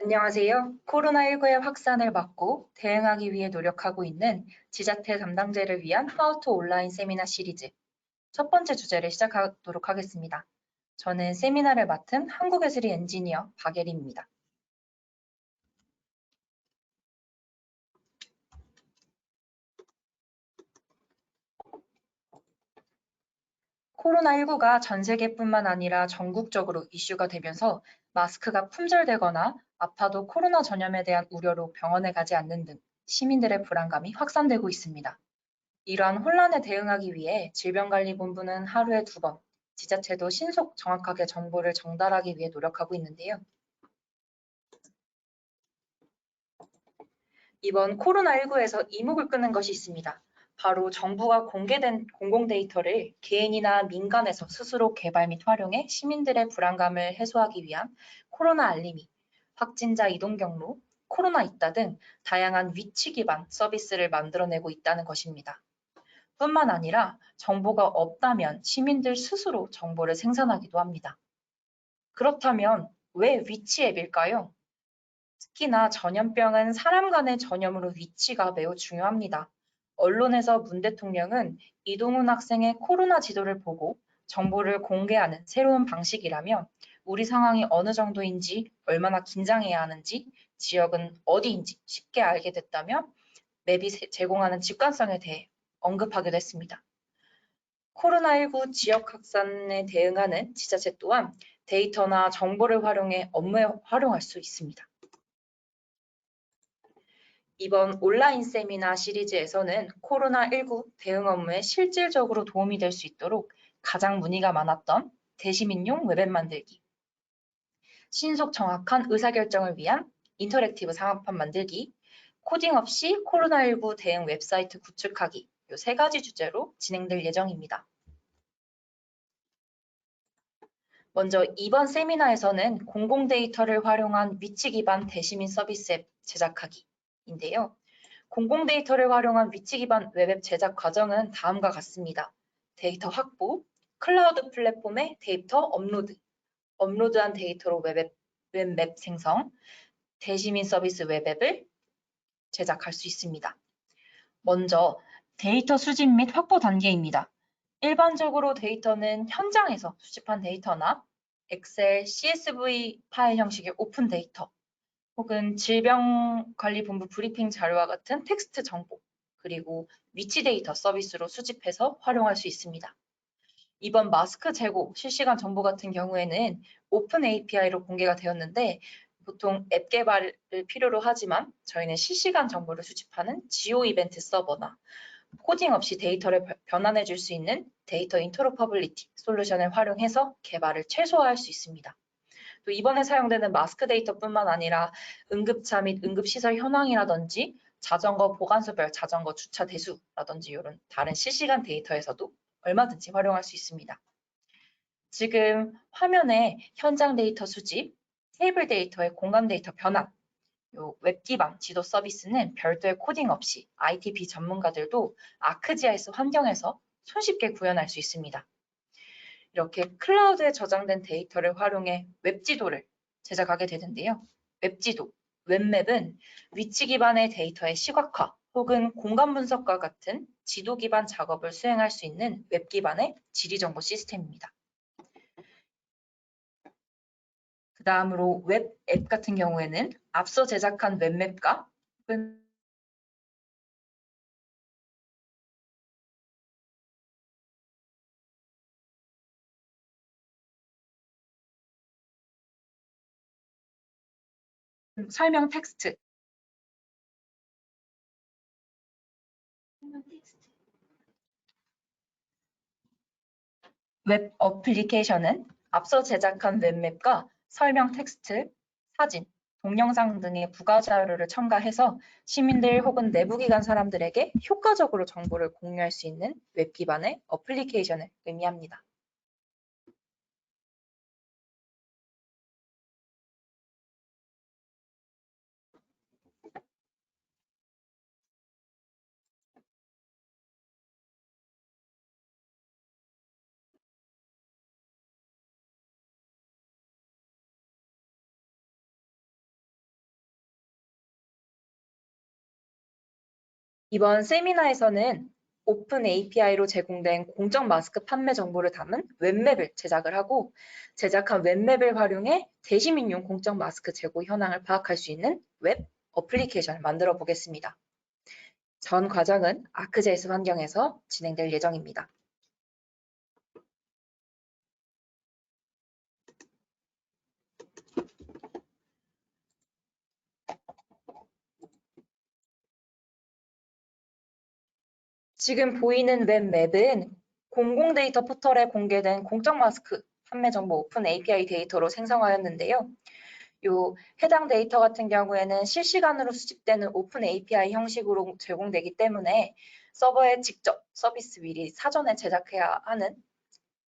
안녕하세요. 코로나19의 확산을 막고 대응하기 위해 노력하고 있는 지자체 담당자를 위한 to 온라인 세미나 시리즈 첫 번째 주제를 시작하도록 하겠습니다. 저는 세미나를 맡은 한국예술이 엔지니어 박예리입니다. 코로나19가 전 세계뿐만 아니라 전국적으로 이슈가 되면서 마스크가 품절되거나 아파도 코로나 전염에 대한 우려로 병원에 가지 않는 등 시민들의 불안감이 확산되고 있습니다. 이러한 혼란에 대응하기 위해 질병관리본부는 하루에 두 번, 지자체도 신속 정확하게 정보를 전달하기 위해 노력하고 있는데요. 이번 코로나19에서 이목을 끄는 것이 있습니다. 바로 정부가 공개된 공공 데이터를 개인이나 민간에서 스스로 개발 및 활용해 시민들의 불안감을 해소하기 위한 코로나 알림이, 확진자 이동 경로, 코로나 있다 등 다양한 위치 기반 서비스를 만들어내고 있다는 것입니다. 뿐만 아니라 정보가 없다면 시민들 스스로 정보를 생산하기도 합니다. 그렇다면 왜 위치 앱일까요? 특히나 전염병은 사람 간의 전염으로 위치가 매우 중요합니다. 언론에서 문 대통령은 이동훈 학생의 코로나 지도를 보고 정보를 공개하는 새로운 방식이라며 우리 상황이 어느 정도인지 얼마나 긴장해야 하는지 지역은 어디인지 쉽게 알게 됐다며 맵이 제공하는 직관성에 대해 언급하기도 했습니다. 코로나19 지역 확산에 대응하는 지자체 또한 데이터나 정보를 활용해 업무에 활용할 수 있습니다. 이번 온라인 세미나 시리즈에서는 코로나19 대응 업무에 실질적으로 도움이 될 수 있도록 가장 문의가 많았던 대시민용 웹앱 만들기, 신속 정확한 의사결정을 위한 인터랙티브 상황판 만들기, 코딩 없이 코로나19 대응 웹사이트 구축하기 이 세 가지 주제로 진행될 예정입니다. 먼저 이번 세미나에서는 공공 데이터를 활용한 위치 기반 대시민 서비스 앱 제작하기 인데요. 공공 데이터를 활용한 위치 기반 웹앱 제작 과정은 다음과 같습니다. 데이터 확보, 클라우드 플랫폼에 데이터 업로드, 업로드한 데이터로 웹앱, 웹맵 생성, 대시민 서비스 웹앱을 제작할 수 있습니다. 먼저 데이터 수집 및 확보 단계입니다. 일반적으로 데이터는 현장에서 수집한 데이터나 엑셀, CSV 파일 형식의 오픈 데이터, 혹은 질병관리본부 브리핑 자료와 같은 텍스트 정보, 그리고 위치 데이터 서비스로 수집해서 활용할 수 있습니다. 이번 마스크 재고 실시간 정보 같은 경우에는 오픈 API로 공개가 되었는데 보통 앱 개발을 필요로 하지만 저희는 실시간 정보를 수집하는 지오 이벤트 서버나 코딩 없이 데이터를 변환해 줄 수 있는 데이터 인터로퍼블리티 솔루션을 활용해서 개발을 최소화할 수 있습니다. 또 이번에 사용되는 마스크 데이터뿐만 아니라 응급차 및 응급시설 현황이라든지 자전거 보관소별 자전거 주차 대수라든지 이런 다른 실시간 데이터에서도 얼마든지 활용할 수 있습니다. 지금 화면에 현장 데이터 수집, 테이블 데이터의 공간 데이터 변환, 웹 기반 지도 서비스는 별도의 코딩 없이 ITP 전문가들도 아크지아이스 환경에서 손쉽게 구현할 수 있습니다. 이렇게 클라우드에 저장된 데이터를 활용해 웹 지도를 제작하게 되는데요. 웹 지도, 웹맵은 위치 기반의 데이터의 시각화 혹은 공간 분석과 같은 지도 기반 작업을 수행할 수 있는 웹 기반의 지리 정보 시스템입니다. 그 다음으로 웹 앱 같은 경우에는 앞서 제작한 웹맵과 혹은 설명 텍스트 웹 어플리케이션은 앞서 제작한 웹맵과 설명 텍스트, 사진, 동영상 등의 부가 자료를 첨가해서 시민들 혹은 내부기관 사람들에게 효과적으로 정보를 공유할 수 있는 웹 기반의 어플리케이션을 의미합니다. 이번 세미나에서는 오픈 API로 제공된 공적 마스크 판매 정보를 담은 웹맵을 제작을 하고 제작한 웹맵을 활용해 대시민용 공적 마스크 재고 현황을 파악할 수 있는 웹 어플리케이션을 만들어 보겠습니다. 전 과정은 아크제이스 환경에서 진행될 예정입니다. 지금 보이는 웹맵은 공공 데이터 포털에 공개된 공적 마스크 판매 정보 오픈 API 데이터로 생성하였는데요. 요 해당 데이터 같은 경우에는 실시간으로 수집되는 오픈 API 형식으로 제공되기 때문에 서버에 직접 서비스 미리 사전에 제작해야 하는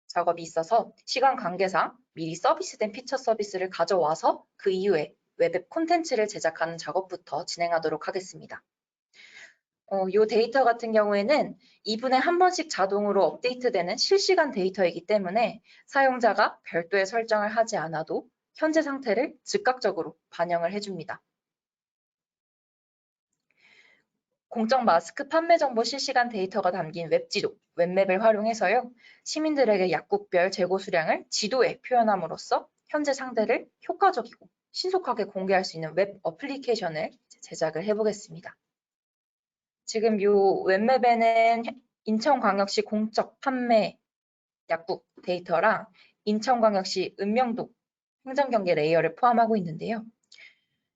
작업이 있어서 시간 관계상 미리 서비스된 피처 서비스를 가져와서 그 이후에 웹앱 콘텐츠를 제작하는 작업부터 진행하도록 하겠습니다. 어, 요 데이터 같은 경우에는 2분에 한 번씩 자동으로 업데이트되는 실시간 데이터이기 때문에 사용자가 별도의 설정을 하지 않아도 현재 상태를 즉각적으로 반영을 해줍니다. 공적 마스크 판매 정보 실시간 데이터가 담긴 웹지도, 웹맵을 활용해서요. 시민들에게 약국별 재고 수량을 지도에 표현함으로써 현재 상태를 효과적이고 신속하게 공개할 수 있는 웹 어플리케이션을 제작을 해보겠습니다. 지금 이 웹맵에는 인천광역시 공적 판매 약국 데이터랑 인천광역시 읍명동 행정경계 레이어를 포함하고 있는데요.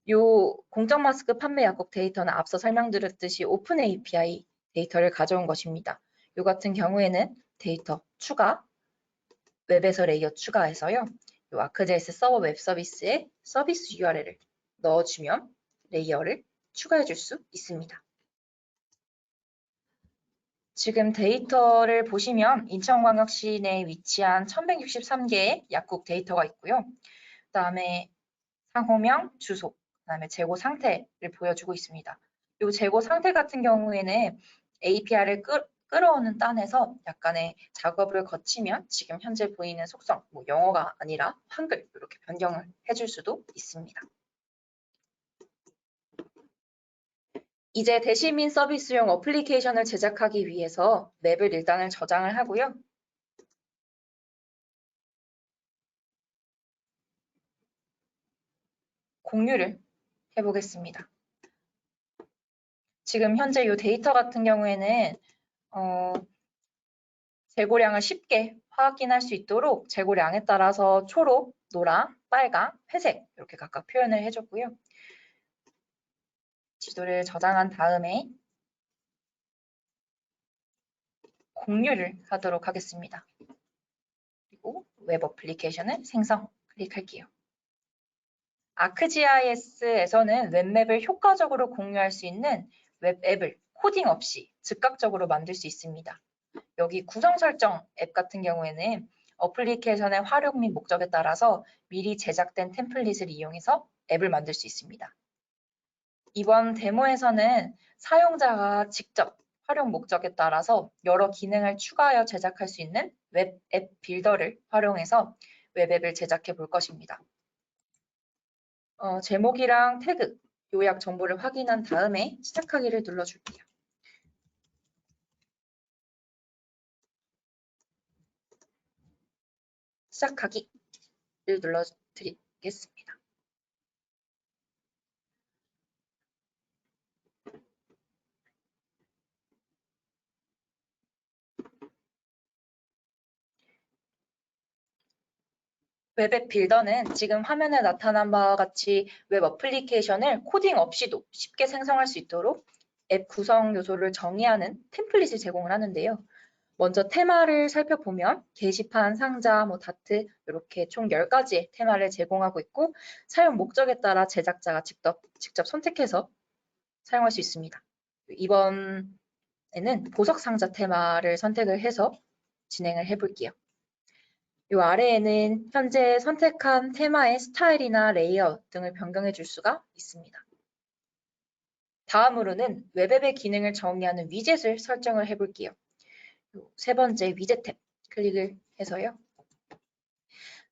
요 공적 마스크 판매 약국 데이터는 앞서 설명드렸듯이 오픈 API 데이터를 가져온 것입니다. 요 같은 경우에는 데이터 추가, 웹에서 레이어 추가해서요. 요 아크제이스 서버 웹 서비스에 서비스 URL을 넣어주면 레이어를 추가해 줄 수 있습니다. 지금 데이터를 보시면 인천광역시 내에 위치한 1163개의 약국 데이터가 있고요. 그 다음에 상호명, 주소, 그 다음에 재고 상태를 보여주고 있습니다. 이 재고 상태 같은 경우에는 API를 끌, 끌어오는 단에서 약간의 작업을 거치면 지금 현재 보이는 속성, 뭐 영어가 아니라 한글 이렇게 변경을 해줄 수도 있습니다. 이제 대시민 서비스용 어플리케이션을 제작하기 위해서 맵을 일단은 저장을 하고요. 공유를 해보겠습니다. 지금 현재 이 데이터 같은 경우에는 어, 재고량을 쉽게 확인할 수 있도록 재고량에 따라서 초록, 노랑, 빨강, 회색 이렇게 각각 표현을 해줬고요. 지도를 저장한 다음에 공유를 하도록 하겠습니다. 그리고 웹 어플리케이션을 생성 클릭할게요. ArcGIS에서는 웹맵을 효과적으로 공유할 수 있는 웹 앱을 코딩 없이 즉각적으로 만들 수 있습니다. 여기 구성 설정 앱 같은 경우에는 어플리케이션의 활용 및 목적에 따라서 미리 제작된 템플릿을 이용해서 앱을 만들 수 있습니다. 이번 데모에서는 사용자가 직접 활용 목적에 따라서 여러 기능을 추가하여 제작할 수 있는 웹 앱 빌더를 활용해서 웹앱을 제작해 볼 것입니다. 어, 제목이랑 태그, 요약 정보를 확인한 다음에 시작하기를 눌러줄게요. 시작하기를 눌러드리겠습니다. 웹앱 빌더는 지금 화면에 나타난 바와 같이 웹 어플리케이션을 코딩 없이도 쉽게 생성할 수 있도록 앱 구성 요소를 정의하는 템플릿을 제공을 하는데요. 먼저 테마를 살펴보면 게시판, 상자, 뭐 다트 이렇게 총 10가지의 테마를 제공하고 있고 사용 목적에 따라 제작자가 직접, 직접 선택해서 사용할 수 있습니다. 이번에는 보석 상자 테마를 선택을 해서 진행을 해볼게요. 이 아래에는 현재 선택한 테마의 스타일이나 레이아웃 등을 변경해 줄 수가 있습니다. 다음으로는 웹앱의 기능을 정의하는 위젯을 설정을 해볼게요. 세 번째 위젯 탭 클릭을 해서요.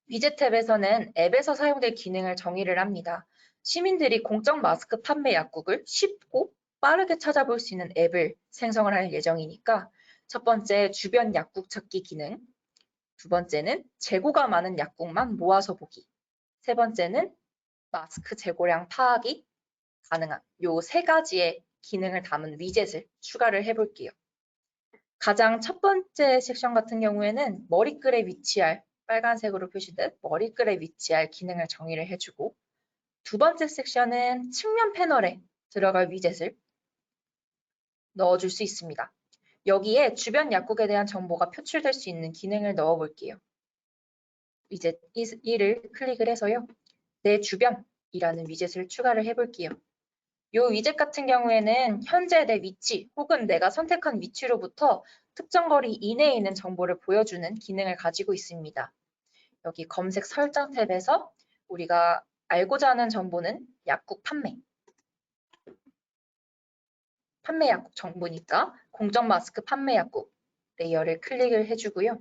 위젯 탭에서는 앱에서 사용될 기능을 정의를 합니다. 시민들이 공적 마스크 판매 약국을 쉽고 빠르게 찾아볼 수 있는 앱을 생성을 할 예정이니까 첫 번째 주변 약국 찾기 기능, 두 번째는 재고가 많은 약국만 모아서 보기, 세 번째는 마스크 재고량 파악이 가능한 요 세 가지의 기능을 담은 위젯을 추가를 해볼게요. 가장 첫 번째 섹션 같은 경우에는 머리글에 위치할 빨간색으로 표시된 머리글에 위치할 기능을 정의를 해주고 두 번째 섹션은 측면 패널에 들어갈 위젯을 넣어줄 수 있습니다. 여기에 주변 약국에 대한 정보가 표출될 수 있는 기능을 넣어 볼게요. 위젯 1을 클릭을 해서요. 내 주변이라는 위젯을 추가를 해 볼게요. 이 위젯 같은 경우에는 현재 내 위치 혹은 내가 선택한 위치로부터 특정 거리 이내에 있는 정보를 보여주는 기능을 가지고 있습니다. 여기 검색 설정 탭에서 우리가 알고자 하는 정보는 약국 판매. 판매 약국 정보니까 공정 마스크 판매 약국 레이어를 클릭을 해주고요.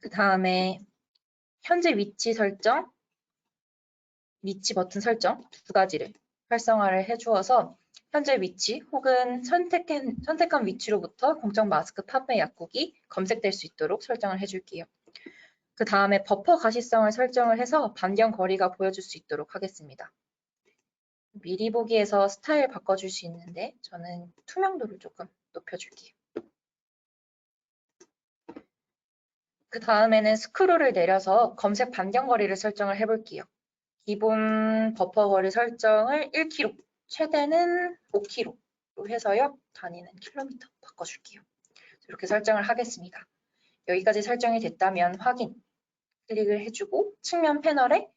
그 다음에 현재 위치 설정, 위치 버튼 설정 두 가지를 활성화를 해주어서 현재 위치 혹은 선택한, 선택한 위치로부터 공정 마스크 판매 약국이 검색될 수 있도록 설정을 해줄게요. 그 다음에 버퍼 가시성을 설정을 해서 반경 거리가 보여줄 수 있도록 하겠습니다. 미리 보기에서 스타일 바꿔줄 수 있는데 저는 투명도를 조금 높여줄게요. 그 다음에는 스크롤을 내려서 검색 반경 거리를 설정을 해볼게요. 기본 버퍼 거리 설정을 1km, 최대는 5km로 해서요. 단위는 킬로미터 바꿔줄게요. 이렇게 설정을 하겠습니다. 여기까지 설정이 됐다면 확인 클릭을 해주고 측면 패널에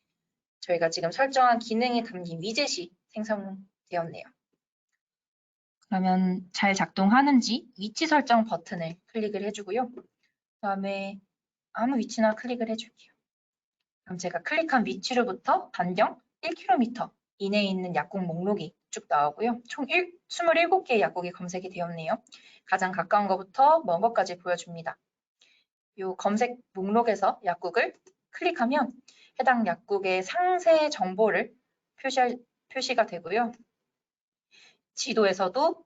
저희가 지금 설정한 기능이 담긴 위젯이 생성되었네요. 그러면 잘 작동하는지 위치 설정 버튼을 클릭을 해주고요. 그 다음에 아무 위치나 클릭을 해줄게요. 그럼 제가 클릭한 위치로부터 반경 1km 이내에 있는 약국 목록이 쭉 나오고요. 총 1, 27개의 약국이 검색이 되었네요. 가장 가까운 것부터 먼 것까지 보여줍니다. 이 검색 목록에서 약국을 클릭하면 해당 약국의 상세 정보를 표시할, 표시가 되고요. 지도에서도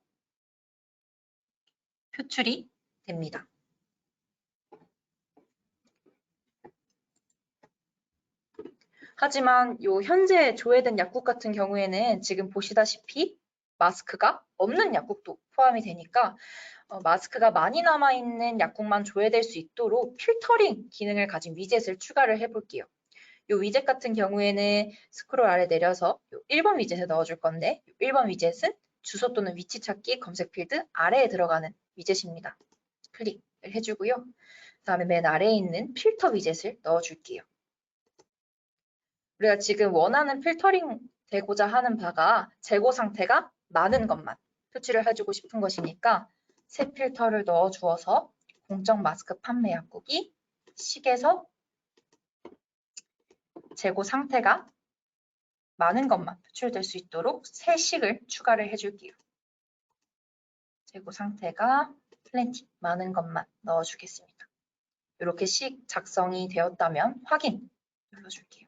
표출이 됩니다. 하지만 요 현재 조회된 약국 같은 경우에는 지금 보시다시피 마스크가 없는 약국도 포함이 되니까 어, 마스크가 많이 남아있는 약국만 조회될 수 있도록 필터링 기능을 가진 위젯을 추가를 해볼게요. 이 위젯 같은 경우에는 스크롤 아래 내려서 1번 위젯에 넣어줄 건데 1번 위젯은 주소 또는 위치 찾기 검색 필드 아래에 들어가는 위젯입니다. 클릭을 해주고요. 그 다음에 맨 아래에 있는 필터 위젯을 넣어줄게요. 우리가 지금 원하는 필터링 되고자 하는 바가 재고 상태가 많은 것만 표출을 해주고 싶은 것이니까 새 필터를 넣어 주어서 공적 마스크 판매 약국이 식에서 재고 상태가 많은 것만 표출될 수 있도록 새 식을 추가를 해줄게요. 재고 상태가 플랜티 많은 것만 넣어주겠습니다. 이렇게 식 작성이 되었다면 확인 눌러줄게요.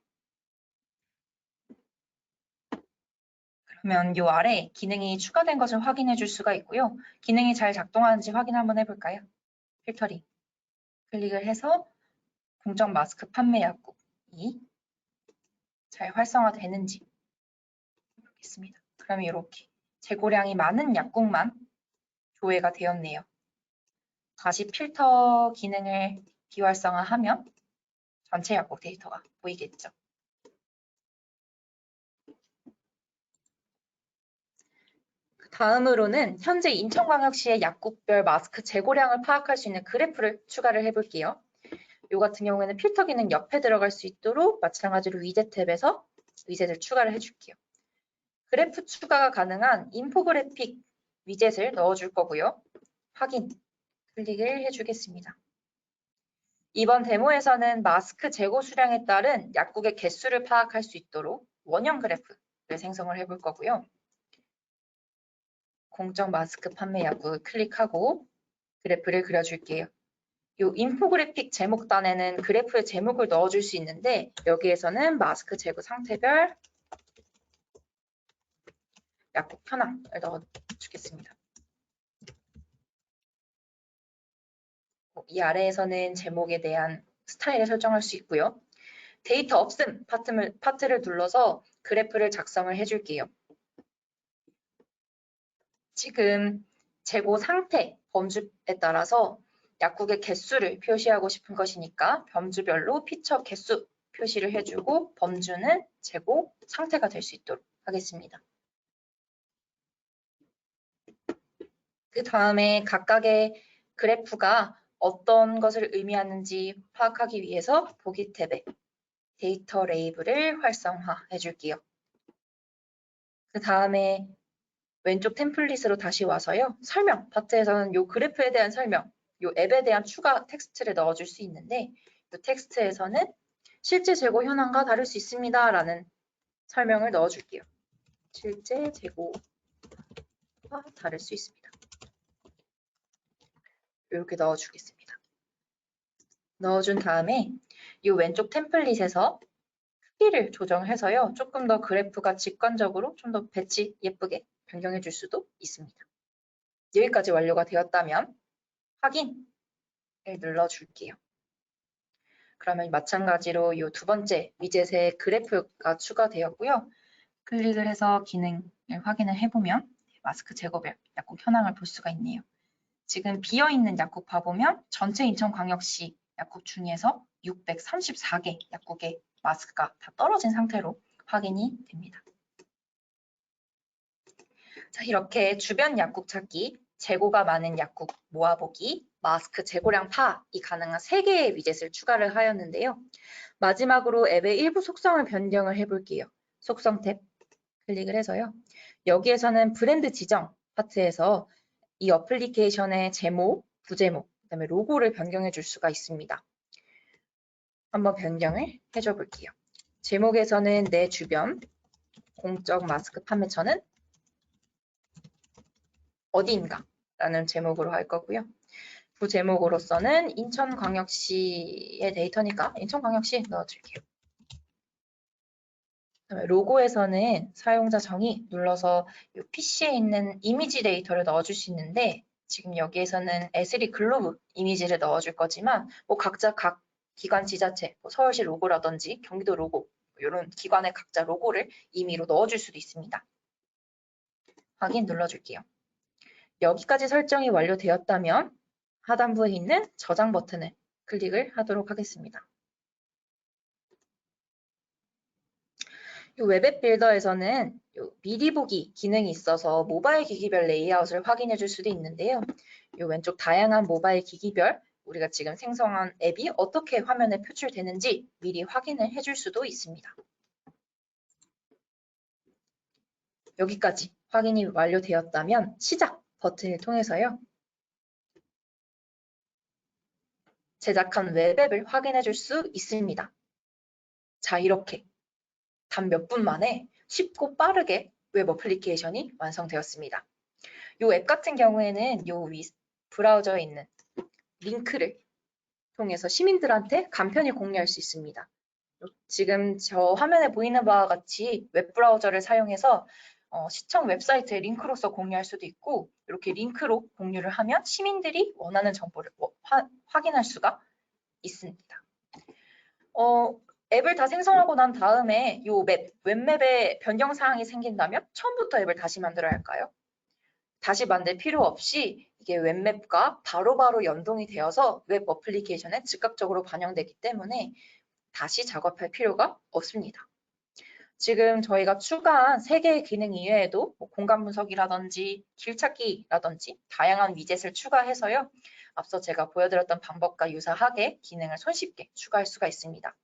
그러면 이 아래 기능이 추가된 것을 확인해 줄 수가 있고요. 기능이 잘 작동하는지 확인 한번 해볼까요? 필터링 클릭을 해서 공적 마스크 판매 약국이 잘 활성화되는지 보겠습니다. 그러면 이렇게 재고량이 많은 약국만 조회가 되었네요. 다시 필터 기능을 비활성화하면 전체 약국 데이터가 보이겠죠. 다음으로는 현재 인천광역시의 약국별 마스크 재고량을 파악할 수 있는 그래프를 추가를 해볼게요. 이 같은 경우에는 필터 기능 옆에 들어갈 수 있도록 마찬가지로 위젯 탭에서 위젯을 추가를 해줄게요. 그래프 추가가 가능한 인포그래픽 위젯을 넣어줄 거고요. 확인 클릭을 해주겠습니다. 이번 데모에서는 마스크 재고 수량에 따른 약국의 개수를 파악할 수 있도록 원형 그래프를 생성을 해볼 거고요. 공적 마스크 판매 약국을 클릭하고 그래프를 그려줄게요. 이 인포그래픽 제목단에는 그래프의 제목을 넣어줄 수 있는데 여기에서는 마스크 재고 상태별 약국 현황을 넣어주겠습니다. 어, 이 아래에서는 제목에 대한 스타일을 설정할 수 있고요. 데이터 없음 파트를, 파트를 눌러서 그래프를 작성을 해줄게요. 지금 재고 상태, 범주에 따라서 약국의 개수를 표시하고 싶은 것이니까 범주별로 피처 개수 표시를 해주고 범주는 재고 상태가 될 수 있도록 하겠습니다. 그 다음에 각각의 그래프가 어떤 것을 의미하는지 파악하기 위해서 보기 탭에 데이터 레이블을 활성화해 줄게요. 그 다음에 왼쪽 템플릿으로 다시 와서요. 설명 파트에서는 이 그래프에 대한 설명, 이 앱에 대한 추가 텍스트를 넣어줄 수 있는데 이 텍스트에서는 실제 재고 현황과 다를 수 있습니다. 라는 설명을 넣어줄게요. 실제 재고와 다를 수 있습니다. 이렇게 넣어주겠습니다. 넣어준 다음에 이 왼쪽 템플릿에서 크기를 조정해서요. 조금 더 그래프가 직관적으로 좀 더 배치 예쁘게 변경해 줄 수도 있습니다. 여기까지 완료가 되었다면 확인을 눌러줄게요. 그러면 마찬가지로 이 두 번째 위젯에 그래프가 추가되었고요. 클릭을 해서 기능을 확인을 해보면 마스크 제거별 약국 현황을 볼 수가 있네요. 지금 비어있는 약국 봐보면 전체 인천광역시 약국 중에서 634개 약국의 마스크가 다 떨어진 상태로 확인이 됩니다. 자, 이렇게 주변 약국 찾기, 재고가 많은 약국 모아보기, 마스크 재고량 파이 가능한 3개의 위젯을 추가를 하였는데요. 마지막으로 앱의 일부 속성을 변경을 해볼게요. 속성 탭 클릭을 해서요. 여기에서는 브랜드 지정 파트에서 이 어플리케이션의 제목, 부제목, 그다음에 로고를 변경해 줄 수가 있습니다. 한번 변경을 해줘 볼게요. 제목에서는 내 주변 공적 마스크 판매처는 어디인가 라는 제목으로 할 거고요. 부제목으로서는 인천광역시의 데이터니까 인천광역시 넣어줄게요. 로고에서는 사용자 정의 눌러서 PC에 있는 이미지 데이터를 넣어줄 수 있는데 지금 여기에서는 에스리 글로브 이미지를 넣어줄 거지만 뭐 각자 각 기관 지자체, 뭐 서울시 로고라든지 경기도 로고 이런 기관의 각자 로고를 임의로 넣어줄 수도 있습니다. 확인 눌러줄게요. 여기까지 설정이 완료되었다면 하단부에 있는 저장 버튼을 클릭을 하도록 하겠습니다. 웹앱 빌더에서는 미리 보기 기능이 있어서 모바일 기기별 레이아웃을 확인해 줄 수도 있는데요. 이 왼쪽 다양한 모바일 기기별 우리가 지금 생성한 앱이 어떻게 화면에 표출되는지 미리 확인을 해 줄 수도 있습니다. 여기까지 확인이 완료되었다면 시작 버튼을 통해서요. 제작한 웹앱을 확인해 줄 수 있습니다. 자, 이렇게 단 몇 분 만에 쉽고 빠르게 웹 어플리케이션이 완성되었습니다. 이 앱 같은 경우에는 이 브라우저에 있는 링크를 통해서 시민들한테 간편히 공유할 수 있습니다. 지금 저 화면에 보이는 바와 같이 웹 브라우저를 사용해서 어, 시청 웹사이트에 링크로서 공유할 수도 있고 이렇게 링크로 공유를 하면 시민들이 원하는 정보를 화, 확인할 수가 있습니다. 어, 앱을 다 생성하고 난 다음에 이 맵, 웹맵에 변경 사항이 생긴다면 처음부터 앱을 다시 만들어야 할까요? 다시 만들 필요 없이 이게 웹맵과 바로바로 바로 연동이 되어서 웹 어플리케이션에 즉각적으로 반영되기 때문에 다시 작업할 필요가 없습니다. 지금 저희가 추가한 3개의 기능 이외에도 뭐 공간 분석이라든지 길찾기라든지 다양한 위젯을 추가해서요. 앞서 제가 보여드렸던 방법과 유사하게 기능을 손쉽게 추가할 수가 있습니다.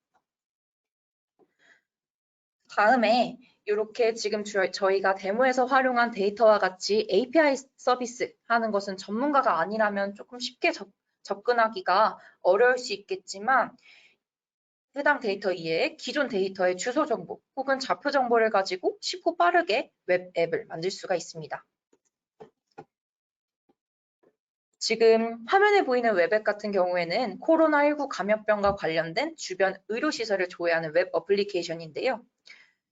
다음에 이렇게 지금 저희가 데모에서 활용한 데이터와 같이 API 서비스 하는 것은 전문가가 아니라면 조금 쉽게 접, 접근하기가 어려울 수 있겠지만 해당 데이터 이외에 기존 데이터의 주소 정보 혹은 좌표 정보를 가지고 쉽고 빠르게 웹 앱을 만들 수가 있습니다. 지금 화면에 보이는 웹앱 같은 경우에는 코로나19 감염병과 관련된 주변 의료시설을 조회하는 웹 어플리케이션인데요.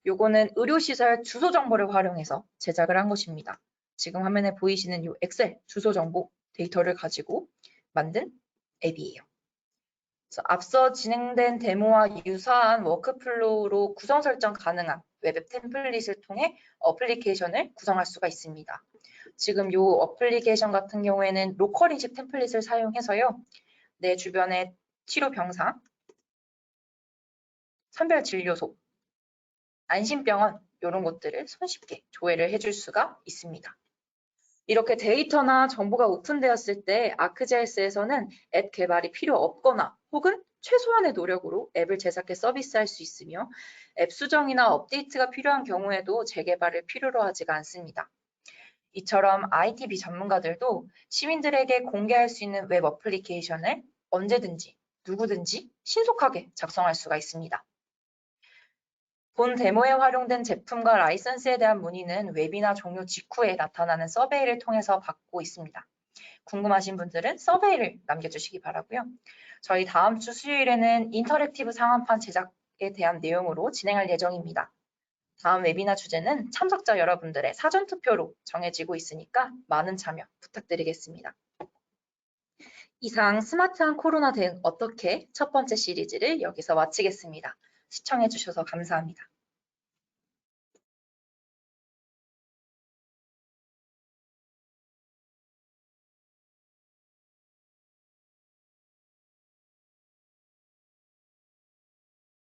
요거는 의료시설 주소 정보를 활용해서 제작을 한 것입니다. 지금 화면에 보이시는 이 엑셀 주소 정보 데이터를 가지고 만든 앱이에요. 앞서 진행된 데모와 유사한 워크플로우로 구성 설정 가능한 웹앱 템플릿을 통해 어플리케이션을 구성할 수가 있습니다. 지금 이 어플리케이션 같은 경우에는 로컬 인식 템플릿을 사용해서요. 내 주변의 치료 병상, 선별 진료소, 안심병원 이런 것들을 손쉽게 조회를 해줄 수가 있습니다. 이렇게 데이터나 정보가 오픈되었을 때 아크제스에서는 앱 개발이 필요 없거나 혹은 최소한의 노력으로 앱을 제작해 서비스할 수 있으며 앱 수정이나 업데이트가 필요한 경우에도 재개발을 필요로 하지가 않습니다. 이처럼 ITB 전문가들도 시민들에게 공개할 수 있는 웹 어플리케이션을 언제든지 누구든지 신속하게 작성할 수가 있습니다. 본 데모에 활용된 제품과 라이선스에 대한 문의는 웹이나 종료 직후에 나타나는 서베이를 통해서 받고 있습니다. 궁금하신 분들은 서베이를 남겨주시기 바라고요. 저희 다음 주 수요일에는 인터랙티브 상한판 제작에 대한 내용으로 진행할 예정입니다. 다음 웨비나 주제는 참석자 여러분들의 사전 투표로 정해지고 있으니까 많은 참여 부탁드리겠습니다. 이상 스마트한 코로나 대응 어떻게 첫 번째 시리즈를 여기서 마치겠습니다. 시청해주셔서 감사합니다.